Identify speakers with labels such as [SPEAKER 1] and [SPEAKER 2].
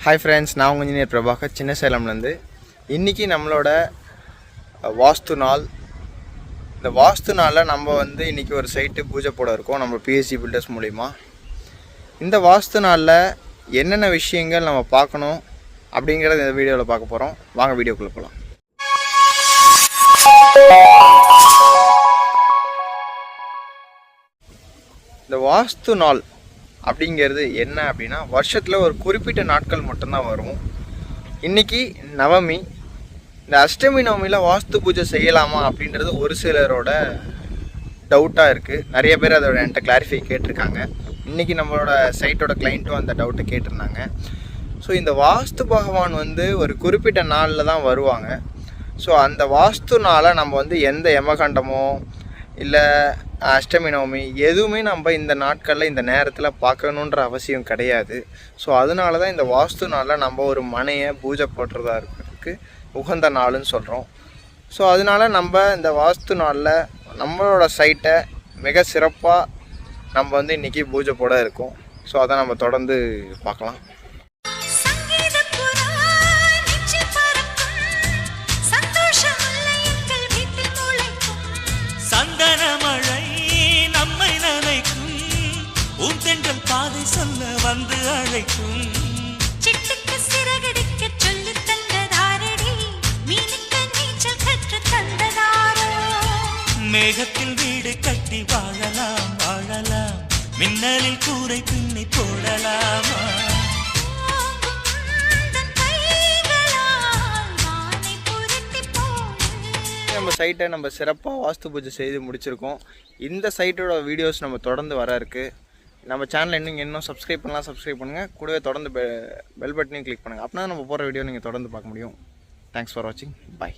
[SPEAKER 1] Hi friends நான் உங்கள் engineer Prabhakar சின்ன சேலம்லேருந்து இன்றைக்கி நம்மளோட வாஸ்து நாள். இந்த வாஸ்து நாளில் நம்ம வந்து இன்றைக்கி ஒரு சைட்டு பூஜை போட இருக்கோம் நம்ம பிஎஸ்சி பில்டர்ஸ் மூலிமா இந்த வாஸ்து நாளில் என்னென்ன விஷயங்கள் நம்ம பார்க்கணும் அப்படிங்கிறத இந்த வீடியோவில் பார்க்க போகிறோம் வாங்க வீடியோக்குள்ளே போகலாம் இந்த வாஸ்து நாள் அப்படிங்கிறது என்ன அப்படின்னா வருஷத்தில் ஒரு குறிப்பிட்ட நாட்கள் மட்டும்தான் வரும். இன்றைக்கி நவமி இந்த அஷ்டமி நவமியில் வாஸ்து பூஜை செய்யலாமா அப்படின்றது ஒரு சிலரோட டவுட்டாக இருக்குது நிறைய பேர் அதோட என்கிட்ட கிளாரிஃபை கேட்டிருக்காங்க. இன்றைக்கி நம்மளோட சைட்டோட கிளைண்ட்டும் அந்த டவுட்டை கேட்டிருந்தாங்க. ஸோ இந்த வாஸ்து பகவான் வந்து ஒரு குறிப்பிட்ட நாளில் தான் வருவாங்க. ஸோ அந்த வாஸ்து நம்ம வந்து எந்த யமகண்டமோ இல்லை அஷ்டமி நவமி எதுவுமே நம்ம இந்த நாட்களில் இந்த நேரத்தில் பார்க்கணுன்ற அவசியம் கிடையாது. ஸோ அதனால தான் இந்த வாஸ்து நாளில் நம்ம ஒரு மனையை பூஜை போடுறதா இருக்கிறதுக்கு உகந்த நாள்னு சொல்கிறோம் ஸோ அதனால நம்ம இந்த வாஸ்து நாளில் நம்மளோட சைட்டை மிக சிறப்பாக நம்ம வந்து இன்றைக்கி பூஜை போட இருக்கோம். ஸோ அதை நம்ம தொடர்ந்து பார்க்கலாம்.
[SPEAKER 2] தென்றல் பாதை சொல்ல வந்து அழைக்கும்
[SPEAKER 3] சிட்டுக்கு சிறகடிக்கச் சொல்லித் தந்ததாரடி. மீனுக்கு நீச்சல் கற்றுத் தந்ததாரோ.
[SPEAKER 2] மேகத்தில் வீடு கட்டி வாழலாம் வாழலாம் மின்னலில் கூரை பின்னி போடலாமா.
[SPEAKER 1] நம்ம சைட்டை நம்ம சிறப்பாக வாஸ்து பூஜை செய்து முடிச்சிருக்கோம் இந்த சைட்டோட வீடியோஸ் நம்ம தொடர்ந்து வர இருக்குது நம்ம சேனலில் இன்னும் இன்னும் சப்ஸ்கிரைப் பண்ணலாம் சப்ஸ்கிரைப் பண்ணுங்கள் கூடவே தொடர்ந்து பெல் பட்டனையும் கிளிக் பண்ணுங்கள் அப்படின்னா நம்ம போகிற வீடியோ நீங்கள் தொடர்ந்து பார்க்க முடியும். தேங்க்ஸ் ஃபார் வாட்சிங் பை